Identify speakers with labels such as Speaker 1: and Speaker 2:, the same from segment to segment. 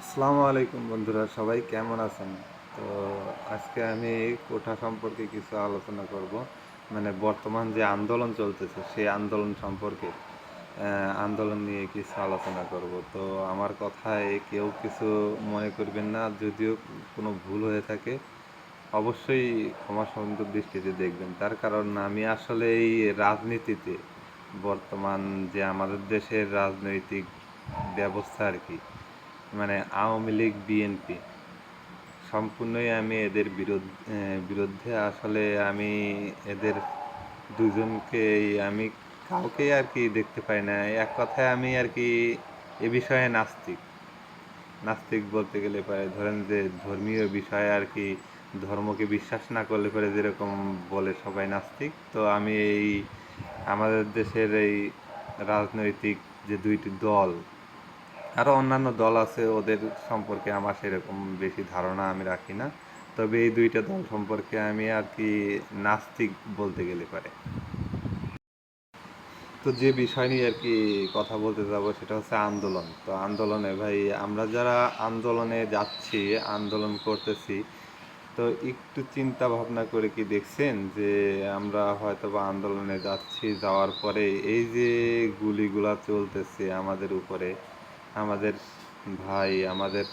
Speaker 1: আসসালামু আলাইকুম বন্ধুরা, সবাই কেমন আছেন? তো আজকে আমি কোঠা সম্পর্কে কিছু আলোচনা করব। মানে বর্তমান যে আন্দোলন চলতেছে, সেই আন্দোলন সম্পর্কে আন্দোলন নিয়ে কিছু আলোচনা করব। তো আমার কথায় কেউ কিছু মনে করবেন না, যদিও কোনো ভুল হয়ে থাকে, অবশ্যই ক্ষমা সুন্দর দৃষ্টিতে দেখবেন। তার কারণ আমি আসলে এই রাজনীতিতে বর্তমান যে আমাদের দেশের রাজনৈতিক ব্যবস্থা আর কি মানে আওয়ামী লীগ, বিএনপি, সম্পূর্ণই আমি এদের বিরুদ্ধে বিরুদ্ধে। আসলে আমি এদের দুজনকে আমি কাউকেই আর কি দেখতে পাই না। এক কথায় আমি আর কি এ বিষয়ে নাস্তিক। নাস্তিক বলতে গেলে পারে, ধরেন যে ধর্মীয় বিষয়ে আর কি, ধর্মকে বিশ্বাস না করলে পরে যেরকম বলে সবাই নাস্তিক। তো আমি এই আমাদের দেশের এই রাজনৈতিক যে দুইটি দল আরও অন্যান্য দল আছে, ওদের সম্পর্কে আমার সেরকম বেশি ধারণা আমি রাখি না। তবে এই দুইটা দল সম্পর্কে আমি আর কি নাস্তিক বলতে গেলে পারে। তো যে বিষয় নিয়ে আর কি কথা বলতে যাব সেটা হচ্ছে আন্দোলন। তো আন্দোলনে ভাই, আমরা যারা আন্দোলনে যাচ্ছি, আন্দোলন করতেছি, তো একটু চিন্তা ভাবনা করে কি দেখছেন যে আমরা হয়তো বা আন্দোলনে যাচ্ছি, যাওয়ার পরে এই যে গুলিগুলা চলতেছে আমাদের উপরে আমাদের ভাই, আমাদের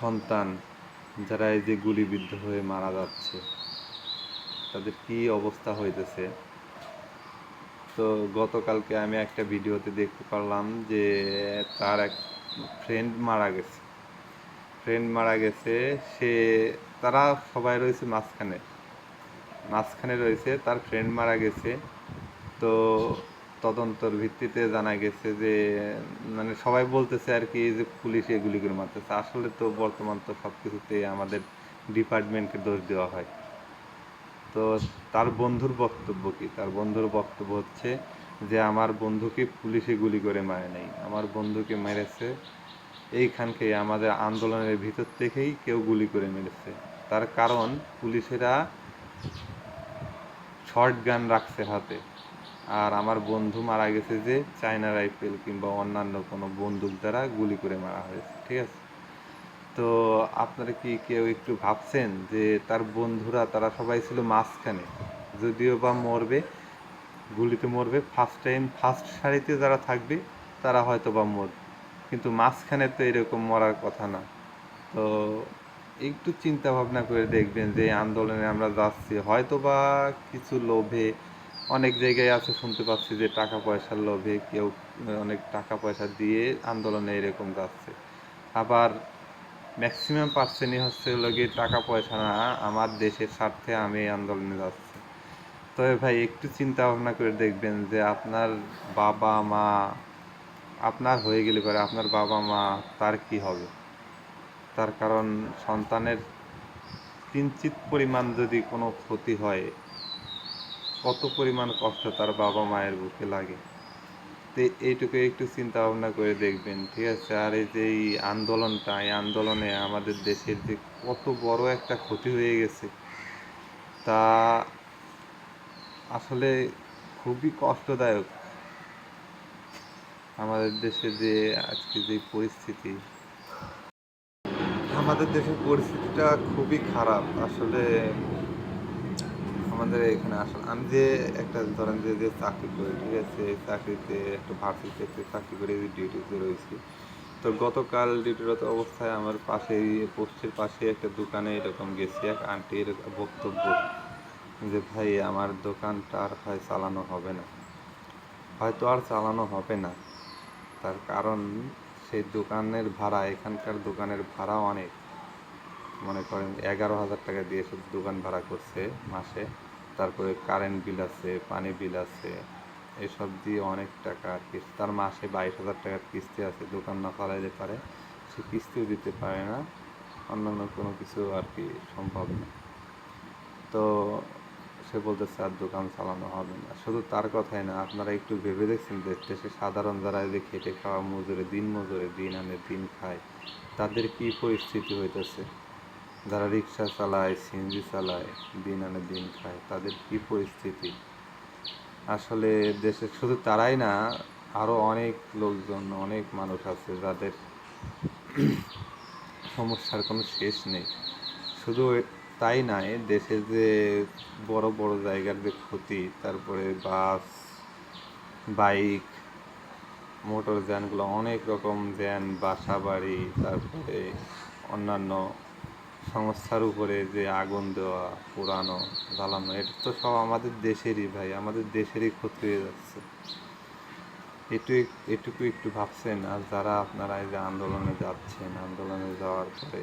Speaker 1: সন্তান, যারা এই যে গুলিবিদ্ধ হয়ে মারা যাচ্ছে, তাদের কি অবস্থা হইতেছে? তো গতকালকে আমি একটা ভিডিওতে দেখতে পারলাম যে তার এক ফ্রেন্ড মারা গেছে। ফ্রেন্ড মারা গেছে, সে, তারা সবাই রয়েছে মাঝখানে। মাঝখানে রয়েছে, তার ফ্রেন্ড মারা গেছে। তো তদন্তর ভিত্তিতে জানা গেছে যে মানে সবাই বলতেছে আর কি যে পুলিশ এগুলি করে মারতেছে। আসলে তো বর্তমান তো সব কিছুতে আমাদের ডিপার্টমেন্টকে দোষ দেওয়া হয়। তো তার বন্ধুর বক্তব্য কি? তার বন্ধুর বক্তব্য হচ্ছে যে, আমার বন্ধুকে পুলিশে গুলি করে মারে নাই। আমার বন্ধুকে মেরেছে। এইখানকে আমাদের আন্দোলনের ভিতর থেকেই কেউ গুলি করে মেরেছে। তার কারণ পুলিশেরা শর্ট গান রাখছে হাতে। আর আমার বন্ধু মারা গেছে যে চায়না রাইফেল কিংবা অন্যান্য কোনো বন্দুক দ্বারা গুলি করে মারা হয়েছে, ঠিক আছে? তো আপনারা কি কেউ একটু ভাবছেন যে তার বন্ধুরা, তারা সবাই ছিল মাঝখানে, যদিও বা মরবে, গুলিতে মরবে ফার্স্ট টাইম ফার্স্ট সারিতে যারা থাকবে, তারা হয়তো বা মরবে কিন্তু মাঝখানে তো এরকম মরার কথা না। তো একটু চিন্তা ভাবনা করে দেখবেন যে আন্দোলনে আমরা যাচ্ছি হয়তো বা কিছু লোভে অনেক জায়গায় আছে, শুনতে পাচ্ছি যে টাকা পয়সার লোভে কেউ অনেক টাকা পয়সা দিয়ে আন্দোলনে এরকম যাচ্ছে। আবার ম্যাক্সিমাম পার্সেন্টই হচ্ছে হলো গিয়ে টাকা পয়সা না, আমার দেশের স্বার্থে আমি আন্দোলনে যাচ্ছি। তবে ভাই, একটু চিন্তা ভাবনা করে দেখবেন যে আপনার বাবা মা, আপনার হয়ে গেলে পরে আপনার বাবা মা, তার কি হবে? তার কারণ সন্তানের কিঞ্চিত পরিমাণ যদি কোনো ক্ষতি হয় কত পরিমাণ কষ্ট তার বাবা মায়ের বুকে লাগে। তো এইটুকু একটু চিন্তা ভাবনা করে দেখবেন, ঠিক আছে? আর এই যে এই আন্দোলনটা, এই আন্দোলনে আমাদের দেশের যে কত বড় একটা ক্ষতি হয়ে গেছে, তা আসলে খুবই কষ্টদায়ক। আমাদের দেশে যে আজকে যে পরিস্থিতি, আমাদের দেশের পরিস্থিতিটা খুবই খারাপ। আসলে আমাদের এখানে আসলে, আমি যে একটা ধরেন যে যে চাকরি করি, ঠিক আছে? চাকরিতে একটা ভার্সিটিতে একটা চাকরি করে ডিউটিতে রয়েছি। তো গতকাল ডিউটিরত অবস্থায় আমার পাশে পোস্টের পাশে একটা দোকানে এরকম গেছি, এক আন্টির বক্তব্য যে, ভাই, আমার দোকানটা আর হয় চালানো হবে না। হয়তো আর চালানো হবে না। তার কারণ সেই দোকানের ভাড়া, এখানকার দোকানের ভাড়া অনেক। মনে করেন এগারো হাজার টাকা দিয়ে শুধু দোকান ভাড়া করছে মাসে। তারপরে কারেন্ট বিল আছে, পানি বিল আছে, এসব দিয়ে অনেক টাকা আর কি। তার মাসে বাইশ হাজার টাকার কিস্তি আছে, দোকান না চালাইতে পারে, সে কিস্তিও দিতে পারে না। অন্যান্য কোনো কিছু আর কি সম্ভব না। তো সে বলতেছে, আর দোকান চালানো হবে না। শুধু তার কথাই না, আপনারা একটু ভেবে দেখছেন যে দেশে সাধারণ যারা যে খেটে খাওয়া মজুরে, দিন মজুরে দিন আনে, দিন খায়, তাদের কি পরিস্থিতি হইতেছে? যারা রিক্সা চালায় সিএনজি চালায়, দিন আনে দিন খায়, তাদের কি পরিস্থিতি? আসলে দেশে শুধু তারাই না আরও অনেক লোকজন, অনেক মানুষ আছে যাদের সমস্যার কোনো শেষ নেই। শুধু তাই নয়, দেশে যে বড় বড় জায়গার যে ক্ষতি, তারপরে বাস, বাইক, মোটর যানগুলো, অনেক রকম যান বাসা বাড়ি তারপরে অন্যান্য সংস্থার উপরে যে আগুন দেওয়া, পোড়ানো, জ্বালানো, এটা তো সব আমাদের দেশেরই ভাই, আমাদের দেশেরই ক্ষতি হয়ে যাচ্ছে। একটু এটুকু একটু ভাবছেন, আর যারা আপনারা এই যে আন্দোলনে যাচ্ছেন, আন্দোলনে যাওয়ার পরে